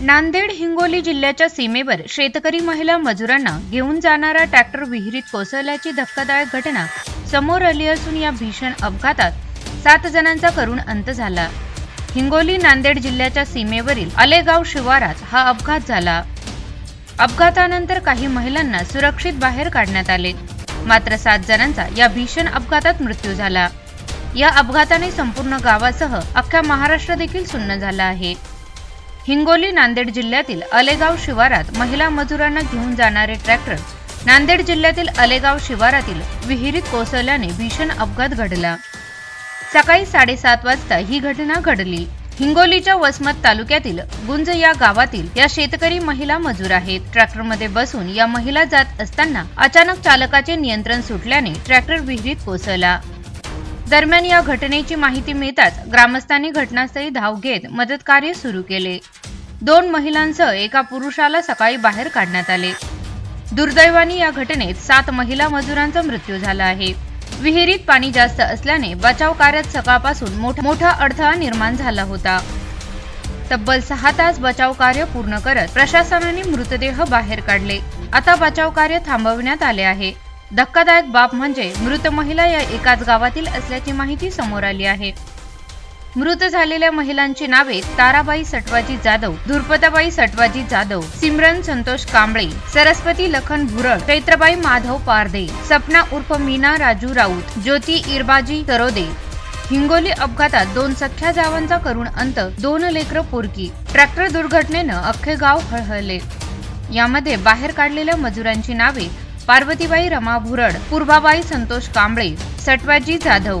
नांदेड हिंगोली जिल्ह्याच्या सीमेवर शेतकरी महिला मजुरांना घेऊन जाणारा ट्रॅक्टर विहिरीत कोसळल्याची धक्कादायक घटना समोर आली असून या भीषण अपघातात सात जणांचा करुण अंत झाला. हिंगोली नांदेड जिल्ह्याच्या सीमेवरील आलेगाव शिवारात हा अपघात झाला. अपघातानंतर काही महिलांना सुरक्षित बाहेर काढण्यात आले. मात्र सात जणांचा या भीषण अपघातात मृत्यू झाला. या अपघाताने संपूर्ण गावासह अख्ख्या महाराष्ट्र देखील सुन्न झाला आहे. हिंगोली नांदेड जिल्ह्यातील अलेगाव शिवारात महिला मजुरांना घेऊन जाणारे ट्रॅक्टर नांदेड जिल्ह्यातील अलेगाव शिवारातील विहिरीत कोसळल्याने भीषण अपघात घडला. सकाळी साडेसात वाजता ही घटना घडली. हिंगोलीच्या वसमत तालुक्यातील गुंज या गावातील या शेतकरी महिला मजूर आहेत. ट्रॅक्टरमध्ये बसून या महिला जात असताना अचानक चालकाचे नियंत्रण सुटल्याने ट्रॅक्टर विहिरीत कोसळला. दरम्यान या घटनेची माहिती मिळताच ग्रामस्थांनी घटनास्थळी धाव घेत मदतकार्य सुरू केले. दोन महिलांसह एका पुरुषाला सकाळी बाहेर काढण्यात आले. दुर्दैवाने या घटनेत सात महिला मजुरांचा मृत्यू झाला आहे. विहिरीत पाणी जास्त असल्याने बचाव कार्यात सकाळपासून मोठ- मोठा अडथळा निर्माण झाला होता. तब्बल सहा तास बचाव कार्य पूर्ण करत प्रशासनाने मृतदेह बाहेर काढले. आता बचाव कार्य थांबवण्यात आले आहे. धक्कादायक बाब म्हणजे मृत महिला या एकाच गावातील असल्याची माहिती समोर आली आहे. मृत झालेल्या महिलांची नावे ताराबाई सटवाजी जाधव धुरपताबाई सटवाजी जाधव सिमरन संतोष कांबळे सरस्वती लखन भुरळ चैत्रबाई माधव पारदे सपना उर्फ मीना राजू राऊत ज्योती इरबाजी तरोदे हिंगोली अपघातात दोन सख्या जावांचा करुण अंत दोन लेकर पोरकी. ट्रॅक्टर दुर्घटनेनं अख्खे गाव हळहळले. यामध्ये बाहेर काढलेल्या मजुरांची नावे पार्वतीबाई रमा भुरड पूर्वाबाई संतोष कांबळे सटवाजी जाधव.